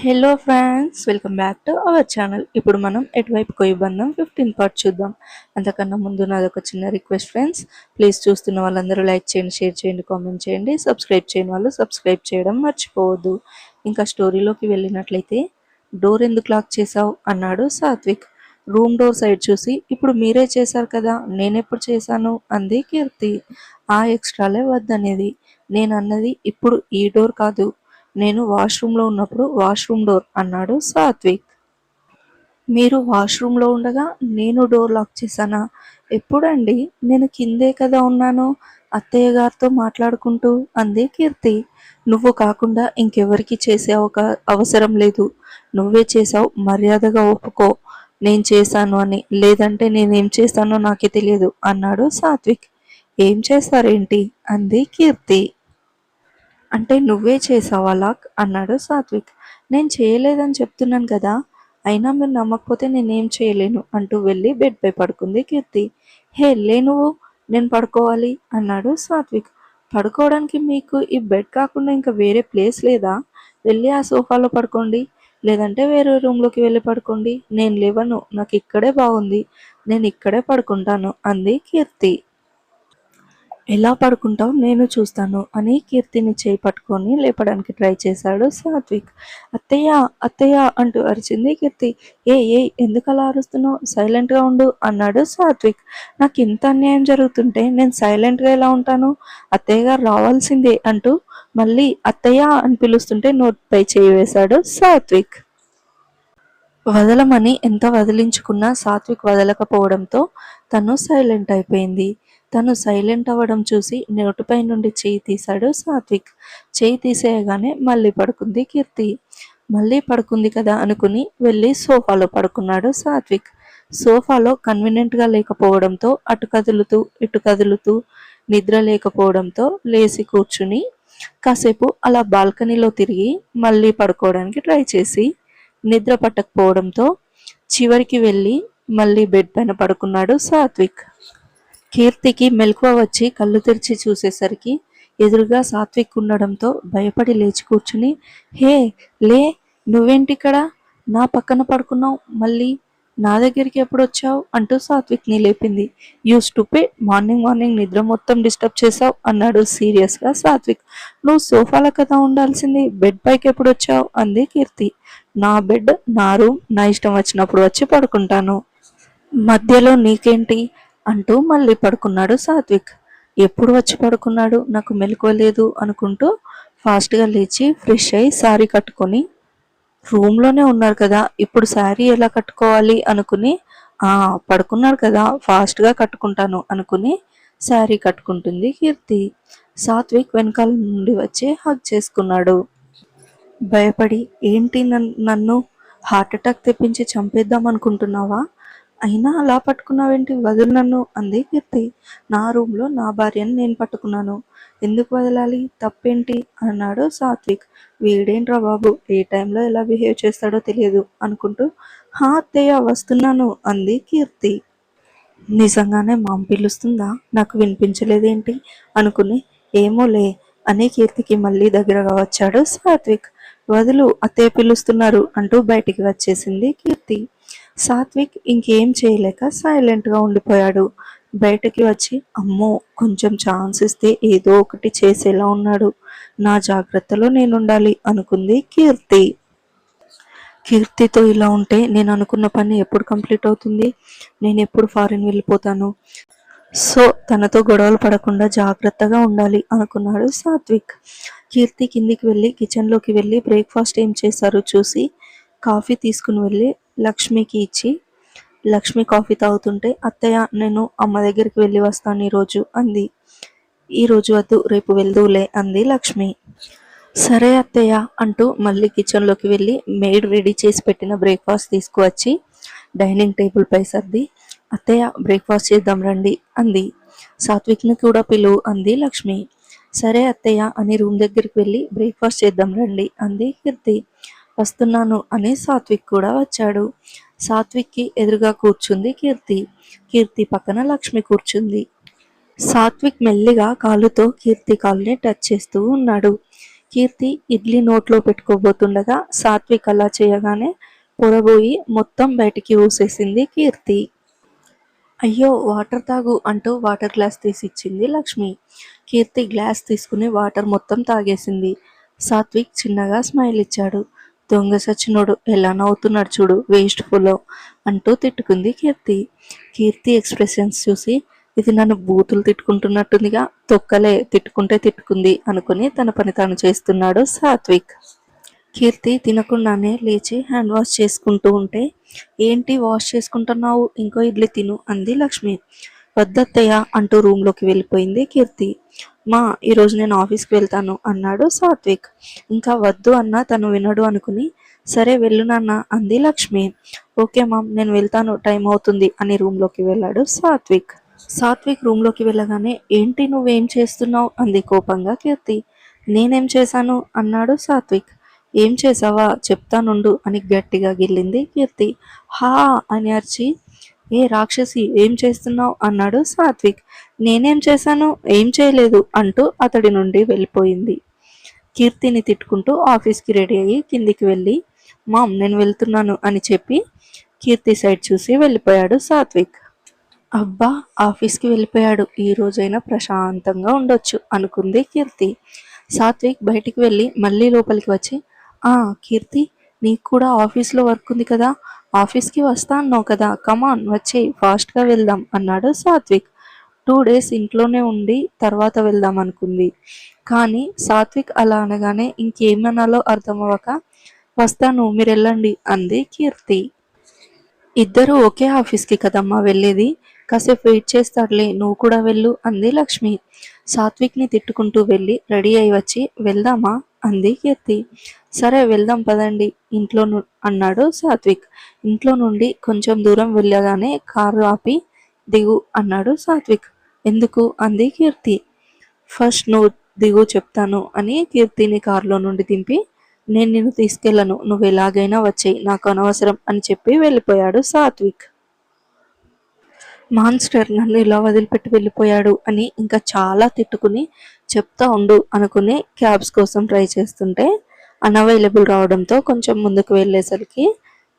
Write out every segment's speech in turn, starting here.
Hello friends welcome back to our channel ఇప్పుడు మనం ఎటువైపు కొయ్యి బంధం ఫిఫ్టీన్ పార్ట్ చూద్దాం. అంతకన్నా ముందు నాది ఒక చిన్న రిక్వెస్ట్ ఫ్రెండ్స్ ప్లీజ్ చూస్తున్న వాళ్ళందరూ లైక్ చేయండి షేర్ చేయండి కామెంట్ చేయండి. సబ్స్క్రైబ్ చేయని వాళ్ళు సబ్స్క్రైబ్ చేయడం మర్చిపోవద్దు. ఇంకా స్టోరీలోకి వెళ్ళినట్లయితే డోర్ ఎందుకు లాక్ చేసావు అన్నాడు సాత్విక్. రూమ్ డోర్ సైడ్ చూసి ఇప్పుడు మీరే చేశారు కదా నేనెప్పుడు చేశాను? అంది కీర్తి. ఆ ఎక్స్ట్రాలే వద్దనేది. నేను అన్నది ఇప్పుడు ఈ డోర్ కాదు. నేను వాష్రూమ్లో ఉన్నప్పుడు వాష్రూమ్ డోర్ అన్నాడు సాత్విక్. మీరు వాష్రూమ్లో ఉండగా నేను డోర్ లాక్ చేశానా? ఎప్పుడండి? నేను కిందే కదా ఉన్నాను అత్తయ్య గారితో మాట్లాడుకుంటూ అంది కీర్తి. నువ్వు కాకుండా ఇంకెవరికి చేసే ఒక అవసరం లేదు. నువ్వే చేసావు మర్యాదగా ఒప్పుకో. నేను చేశాను అని లేదంటే నేనేం చేశానో నాకే తెలియదు అన్నాడు సాత్విక్. ఏం చేస్తారేంటి? అంది కీర్తి. అంటే నువ్వే చేసావా లాక్? అన్నాడు సాత్విక్. నేను చేయలేదని చెప్తున్నాను కదా. అయినా మీరు నమ్మకపోతే నేనేం చేయలేను అంటూ వెళ్ళి బెడ్పై పడుకుంది కీర్తి. హే లే నువ్వు. నేను పడుకోవాలి అన్నాడు సాత్విక్. పడుకోవడానికి మీకు ఈ బెడ్ కాకుండా ఇంకా వేరే ప్లేస్ లేదా? వెళ్ళి ఆ సోఫాలో పడుకోండి. లేదంటే వేరే రూమ్లోకి వెళ్ళి పడుకోండి. నేను లేవను. నాకు ఇక్కడే బాగుంది. నేను ఇక్కడే పడుకుంటాను అంది కీర్తి. ఎలా పడుకుంటావు? నేను చూస్తాను అని కీర్తిని చేయి పట్టుకొని లేపడానికి ట్రై చేశాడు సాత్విక్. అత్తయ్య అత్తయ్య అంటూ అరిచింది కీర్తి. ఏ ఏ ఎందుకు అలా అరుస్తున్నావు? సైలెంట్గా ఉండు అన్నాడు సాత్విక్. నాకు ఇంత అన్యాయం జరుగుతుంటే నేను సైలెంట్గా ఎలా ఉంటాను? అత్తయ్య గారు రావాల్సిందే అంటూ మళ్ళీ అత్తయ్య అని పిలుస్తుంటే నోట్పై చేయి వేశాడు సాత్విక్. వదలమని ఎంత వదిలించుకున్నా సాత్విక్ వదలకపోవడంతో తను సైలెంట్ అయిపోయింది. తను సైలెంట్ అవ్వడం చూసి నోటిపై నుండి చేయి తీశాడు సాత్విక్. చేయి తీసేయగానే మళ్ళీ పడుకుంది కీర్తి. మళ్ళీ పడుకుంది కదా అనుకుని వెళ్ళి సోఫాలో పడుకున్నాడు సాత్విక్. సోఫాలో కన్వీనియంట్గా లేకపోవడంతో అటు కదులుతూ ఇటు కదులుతూ నిద్ర లేకపోవడంతో లేచి కూర్చుని కాసేపు అలా బాల్కనీలో తిరిగి మళ్ళీ పడుకోవడానికి ట్రై చేసి నిద్ర పట్టకపోవడంతో చివరికి వెళ్ళి మళ్ళీ బెడ్ పైన పడుకున్నాడు సాత్విక్. కీర్తికి మెలకువ వచ్చి కళ్ళు తెరిచి చూసేసరికి ఎదురుగా సాత్విక్ ఉండడంతో భయపడి లేచి కూర్చుని హే లే నువ్వేంటిక్కడ? నా పక్కన పడుకున్నావు మళ్ళీ నా దగ్గరికి ఎప్పుడు వచ్చావు? అంటూ సాత్విక్ని లేపింది. యూ స్టూపే మార్నింగ్ మార్నింగ్ నిద్ర మొత్తం డిస్టర్బ్ చేసావు అన్నాడు సీరియస్గా సాత్విక్. నువ్వు సోఫాల కదా ఉండాల్సింది బెడ్ పైకి ఎప్పుడు వచ్చావు? అంది కీర్తి. నా బెడ్ నా రూమ్ నా ఇష్టం వచ్చినప్పుడు వచ్చి పడుకుంటాను. మధ్యలో నీకేంటి? అంటూ మళ్ళీ పడుకున్నాడు సాత్విక్. ఎప్పుడు వచ్చి పడుకున్నాడు? నాకు మెలకువలేదు అనుకుంటూ ఫాస్ట్గా లేచి ఫ్రెష్ అయ్యి శారీ కట్టుకొని రూమ్లోనే ఉన్నారు కదా ఇప్పుడు శారీ ఎలా కట్టుకోవాలి? అనుకుని ఆ పడుకున్నారు కదా ఫాస్ట్గా కట్టుకుంటాను అనుకుని శారీ కట్టుకుంటుంది కీర్తి. సాత్విక్ వెనకాల నుండి వచ్చి హగ్ చేసుకున్నాడు. భయపడి ఏంటి నన్ను హార్ట్ అటాక్ తెప్పించి చంపేద్దాం అనుకుంటున్నావా? అయినా అలా పట్టుకున్నావేంటి? వదులు నన్ను అంది కీర్తి. నా రూమ్లో నా భార్యను నేను పట్టుకున్నాను. ఎందుకు వదలాలి? తప్పేంటి? అన్నాడు సాత్విక్. వీడేంట్రా బాబు? ఏ టైంలో ఎలా బిహేవ్ చేస్తాడో తెలియదు అనుకుంటూ హా అత్తయ్య వస్తున్నాను అంది కీర్తి. నిజంగానే మామ పిలుస్తుందా? నాకు వినిపించలేదేంటి? అనుకుని ఏమోలే అని కీర్తికి మళ్ళీ దగ్గరగా వచ్చాడు సాత్విక్. వదులు అత్తయ్య పిలుస్తున్నారు అంటూ బయటికి వచ్చేసింది కీర్తి. సాత్విక్ ఇంకేం చేయలేక సైలెంట్గా ఉండిపోయాడు. బయటకి వచ్చి అమ్మో కొంచెం ఛాన్స్ ఇస్తే ఏదో ఒకటి చేసేలా ఉన్నాడు. నా జాగ్రత్తలో నేనుండాలి అనుకుంది కీర్తి. కీర్తితో ఇలా ఉంటే నేను అనుకున్న పని ఎప్పుడు కంప్లీట్ అవుతుంది? నేను ఎప్పుడు ఫారిన్ వెళ్ళిపోతాను? సో తనతో గొడవలు పడకుండా జాగ్రత్తగా ఉండాలి అనుకున్నాడు సాత్విక్. కీర్తి కిందికి వెళ్ళి కిచెన్లోకి వెళ్ళి బ్రేక్ఫాస్ట్ ఏం చేశారో చూసి కాఫీ తీసుకుని వెళ్ళి లక్ష్మికి ఇచ్చి లక్ష్మి కాఫీ తాగుతుంటే అత్తయ్య నేను అమ్మ దగ్గరికి వెళ్ళి వస్తాను ఈరోజు అంది. ఈరోజు వద్దు రేపు వెళ్దూలే అంది లక్ష్మి. సరే అత్తయ్య అంటూ మళ్ళీ కిచెన్లోకి వెళ్ళి మేడ్ రెడీ చేసి పెట్టిన బ్రేక్ఫాస్ట్ తీసుకువచ్చి డైనింగ్ టేబుల్ పై సర్ది అత్తయ్య బ్రేక్ఫాస్ట్ చేద్దాం రండి అంది. సాత్విక్ని కూడా పిలువు అంది లక్ష్మి. సరే అత్తయ్య అని రూమ్ దగ్గరికి వెళ్ళి బ్రేక్ఫాస్ట్ చేద్దాం రండి అంది కీర్తి. వస్తున్నాను అని సాత్విక్ కూడా వచ్చాడు. సాత్విక్కి ఎదురుగా కూర్చుంది కీర్తి. కీర్తి పక్కన లక్ష్మి కూర్చుంది. సాత్విక్ మెల్లిగా కాలుతో కీర్తి కాలుని టచ్ చేస్తూ ఉన్నాడు. కీర్తి ఇడ్లీ నోట్లో పెట్టుకోబోతుండగా సాత్విక్ అలా చేయగానే పొరబోయి మొత్తం బయటికి ఊసేసింది కీర్తి. అయ్యో వాటర్ తాగు అంటూ వాటర్ గ్లాస్ తీసి ఇచ్చింది లక్ష్మి. కీర్తి గ్లాస్ తీసుకుని వాటర్ మొత్తం తాగేసింది. సాత్విక్ చిన్నగా స్మైల్ ఇచ్చాడు దొంగ సచ్చినోడు ఎలా నవ్వుతున్నాడు చూడు వేస్ట్ ఫుల్ అంటూ తిట్టుకుంది కీర్తి. కీర్తి ఎక్స్ప్రెషన్స్ చూసి ఇది నన్ను బూతులు తిట్టుకుంటున్నట్టుందిగా తొక్కలే తిట్టుకుంటే తిట్టుకుంది అనుకుని తన పని తాను చేస్తున్నాడు సాత్విక్. కీర్తి తినకుండానే లేచి హ్యాండ్ వాష్ చేసుకుంటూ ఉంటే ఏంటి వాష్ చేసుకుంటున్నావు? ఇంకో ఇడ్లీ తిను అంది లక్ష్మి. వద్దత్తయ్య అంటూ రూమ్లోకి వెళ్ళిపోయింది కీర్తి. మా ఈరోజు నేను ఆఫీస్కి వెళ్తాను అన్నాడు సాత్విక్. ఇంకా వద్దు అన్న తను వినడు అనుకుని సరే వెళ్ళు నాన్న అంది లక్ష్మి. ఓకే మామ్ నేను వెళ్తాను టైం అవుతుంది అని రూమ్లోకి వెళ్ళాడు సాత్విక్. సాత్విక్ రూమ్లోకి వెళ్ళగానే ఏంటి నువ్వేం చేస్తున్నావు? అంది కోపంగా కీర్తి. నేనేం చేశాను? అన్నాడు సాత్విక్. ఏం చేసావా చెప్తానుండు అని గట్టిగా గిల్లింది కీర్తి. హా అని అర్చి ఏ రాక్షసి ఏం చేస్తున్నావు? అన్నాడు సాత్విక్. నేనేం చేశాను? ఏం చేయలేదు అంటూ అతడి నుండి వెళ్ళిపోయింది. కీర్తిని తిట్టుకుంటూ ఆఫీస్కి రెడీ అయ్యి కిందికి వెళ్ళి మామ్ నేను వెళ్తున్నాను అని చెప్పి కీర్తి సైడ్ చూసి వెళ్ళిపోయాడు సాత్విక్. అబ్బా ఆఫీస్కి వెళ్ళిపోయాడు. ఈ రోజైనా ప్రశాంతంగా ఉండొచ్చు అనుకుంది కీర్తి. సాత్విక్ బయటికి వెళ్ళి మళ్ళీ లోపలికి వచ్చి ఆ కీర్తి నీకు కూడా ఆఫీస్లో వర్క్ ఉంది కదా. ఆఫీస్కి వస్తాను అన్నావు కదా కమాన్ వచ్చే ఫాస్ట్గా వెళ్దాం అన్నాడు సాత్విక్. టూ డేస్ ఇంట్లోనే ఉండి తర్వాత వెళ్దాం అనుకుంది. కానీ సాత్విక్ అలా అనగానే ఇంకేమనాలో అర్థమవ్వక వస్తాను మీరు వెళ్ళండి అంది కీర్తి. ఇద్దరు ఒకే ఆఫీస్కి కదమ్మా వెళ్ళేది. కాసేపు వెయిట్ చేస్తాడులే నువ్వు కూడా వెళ్ళు అంది లక్ష్మి. సాత్విక్ని తిట్టుకుంటూ వెళ్ళి రెడీ అయి వచ్చి వెళ్దామా? అంది కీర్తి సరే వెళ్దాం పదండి ఇంట్లో అన్నాడు సాత్విక్. ఇంట్లో నుండి కొంచెం దూరం వెళ్ళగానే కారు ఆపి దిగు అన్నాడు సాత్విక్. ఎందుకు? అంది కీర్తి. ఫస్ట్ నువ్వు దిగు చెప్తాను అని కీర్తిని కారులో నుండి దింపి నేను నిన్ను తీసుకెళ్ళను నువ్వు ఎలాగైనా వచ్చేయి నాకు అనవసరం అని చెప్పి వెళ్ళిపోయాడు సాత్విక్. మాన్స్టర్ నన్ను ఇలా వదిలిపెట్టి వెళ్ళిపోయాడు అని ఇంకా చాలా తిట్టుకుని చెప్తా ఉండు అనుకుని క్యాబ్స్ కోసం ట్రై చేస్తుంటే అన్అవైలబుల్ రావడంతో కొంచెం ముందుకు వెళ్ళేసరికి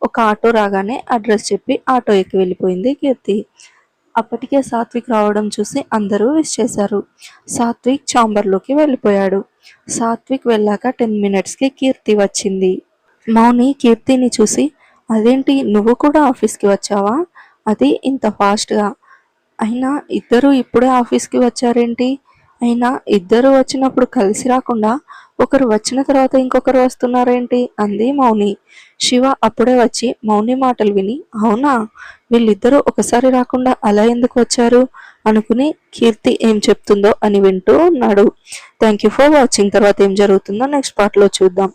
ఒక ఆటో రాగానే అడ్రస్ చెప్పి ఆటో ఎక్కి వెళ్ళిపోయింది కీర్తి. అప్పటికే సాత్విక్ రావడం చూసి అందరూ విష్ చేశారు. సాత్విక్ చాంబర్లోకి వెళ్ళిపోయాడు. సాత్విక్ వెళ్ళాక టెన్ మినిట్స్కి కీర్తి వచ్చింది. మౌని కీర్తిని చూసి అదేంటి నువ్వు కూడా ఆఫీస్కి వచ్చావా? అది ఇంత ఫాస్ట్గా. అయినా ఇద్దరు ఇప్పుడే ఆఫీస్కి వచ్చారేంటి? అయినా ఇద్దరు వచ్చినప్పుడు కలిసి రాకుండా ఒకరు వచ్చిన తర్వాత ఇంకొకరు వస్తున్నారేంటి? అంది మౌని. శివ అప్పుడే వచ్చి మౌని మాటలు విని అవునా? వీళ్ళిద్దరూ ఒకసారి రాకుండా అలా ఎందుకు వచ్చారు? అనుకుని కీర్తి ఏం చెప్తుందో అని వింటూ ఉన్నాడు. Thank you for watching. తర్వాత ఏం జరుగుతుందో నెక్స్ట్ పార్ట్లో చూద్దాం.